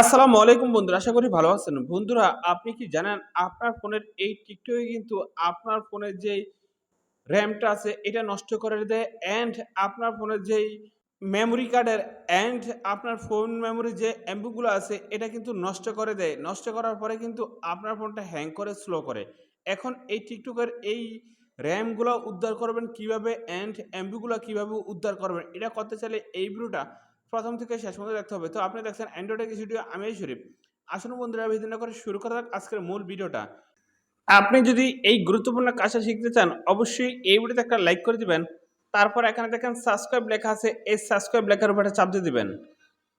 আসসালামু আলাইকুম বন্ধুরা, আশা করি ভালো আছেন। বন্ধুরা, আপনি কি জানেন, আপনার ফোনের এই টিকটকে কিন্তু আপনার ফোনের যেই র্যামটা আছে, এটা নষ্ট করে দেয় অ্যান্ড আপনার ফোনের যেই মেমোরি কার্ডের অ্যান্ড আপনার ফোন মেমোরি যে এমবিগুলো আছে, এটা কিন্তু নষ্ট করে দেয়। নষ্ট করার পরে কিন্তু আপনার ফোনটা হ্যাং করে স্লো করে। এখন এই টিকটকের এই র্যামগুলো উদ্ধার করবেন কীভাবে অ্যান্ড এমবিগুলো কীভাবে উদ্ধার করবেন, এটা করতে চাইলে এই ভিডিওটা প্রথম থেকে শেষ পর্যন্ত দেখতে হবে। তো আপনি দেখছেন অ্যান্ড্রয়েডের কিছু ভিডিও আমি শরীফ। আসুন বন্ধুরা, ভিডিও না করে শুরু করা যাক আজকের মূল ভিডিওটা। আপনি যদি এই গুরুত্বপূর্ণ কাজটা শিখতে চান, অবশ্যই এই ভিডিওতে একটা লাইক করে দিবেন। তারপর এখানে দেখেন সাবস্ক্রাইব লেখা আছে, এই সাবস্ক্রাইব লেখার উপরে চাপ দিয়ে দিবেন।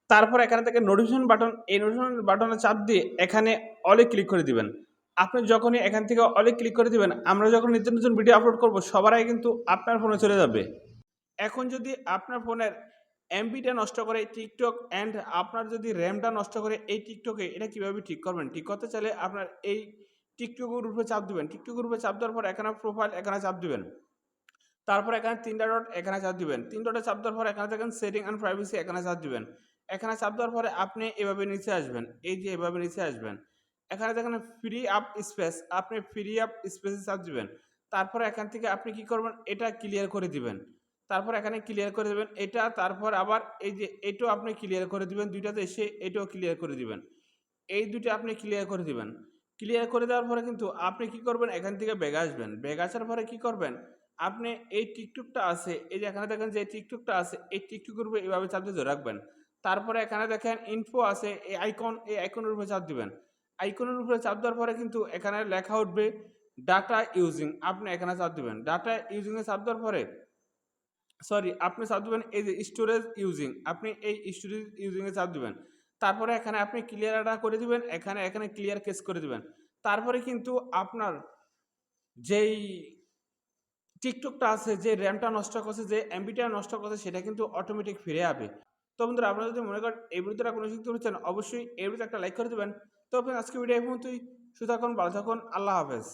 তারপর এখানে থেকে নোটিফিকেশন বাটন এই নোটিফিকেশন বাটনে চাপ দিয়ে এখানে অলে ক্লিক করে দিবেন। আপনি যখনই এখান থেকে অলে ক্লিক করে দিবেন, আমরা যখন নিত্য নতুন ভিডিও আপলোড করব, সবার আগে কিন্তু আপনার ফোনে চলে যাবে। এখন যদি আপনার ফোনের এমবিটা নষ্ট করে টিকটক অ্যান্ড আপনার যদি র্যামটা নষ্ট করে এই টিকটকে এটা কীভাবে ঠিক করবেন? ঠিক করতে চাইলে আপনার এই টিকটকের উপরে চাপ দিবেন। টিকটকের উপরে চাপ দেওয়ার পর এখানে প্রোফাইল এখানে চাপ দিবেন। তারপর এখানে তিনটা ডট এখানে চাপ দিবেন। তিন ডটে চাপ দেওয়ার পর এখানে দেখেন সেটিং অ্যান্ড প্রাইভেসি এখানে চাপ দিবেন। এখানে চাপ দেওয়ার পরে আপনি এভাবে নিচে আসবেন। এই যে এভাবে নিচে আসবেন। এখানে দেখেন ফ্রি আপ স্পেস আপনি ফ্রি আপ স্পেসে চাপ দিবেন। তারপর এখান থেকে আপনি কি করবেন? এটা ক্লিয়ার করে দিবেন। তারপর এখানে ক্লিয়ার করে দেবেন। এটা তারপর আবার এই যে এটাও আপনি ক্লিয়ার করে দিবেন, দুইটাতে এসে এটাও ক্লিয়ার করে দিবেন। এই দুটো আপনি ক্লিয়ার করে দিবেন। ক্লিয়ার করে দেওয়ার পরে কিন্তু আপনি কি করবেন? এখান থেকে ব্যাগ আসবেন। ব্যাগ আসার পরে কি করবেন? আপনি এই টিকটুকটা আছে, এই যে এখানে দেখেন যে টিকটুকটা আছে, এই টিকটুকের উপরে এইভাবে চাপ দিয়ে রাখবেন। তারপরে এখানে দেখেন ইনফো আছে, এই আইকন এই আইকনের উপরে চাপ দিবেন। আইকনের উপরে চাপ দেওয়ার পরে কিন্তু এখানে লেখা উঠবে ডাটা ইউজিং আপনি এখানে চাপ দিবেন। ডাটা ইউজিংয়ে চাপ দেওয়ার পরে সরি, আপনি চাপ দেবেন এই যে স্টোরেজ ইউজিং আপনি এই স্টোরেজ ইউজিংয়ে চাপ দেবেন। তারপরে এখানে আপনি ক্লিয়ারটা করে দিবেন, এখানে এখানে ক্লিয়ার কেস করে দিবেন। তারপরে কিন্তু আপনার যেই টিকটকটা আছে, যে র্যামটা নষ্ট করছে, যে এমবিটা নষ্ট করছে, সেটা কিন্তু অটোমেটিক ফিরে যাবে তো বন্ধুরা, আপনারা যদি মনে করেন এই ভিডিওটা কোনো শিখতে পারছেন অবশ্যই এই ভিডিওতে একটা লাইক করে দেবেন। তো আপনি আজকে ভিডিও এই পর্যন্তই। সুতরাং ভালো থাকুন, আল্লাহ হাফেজ।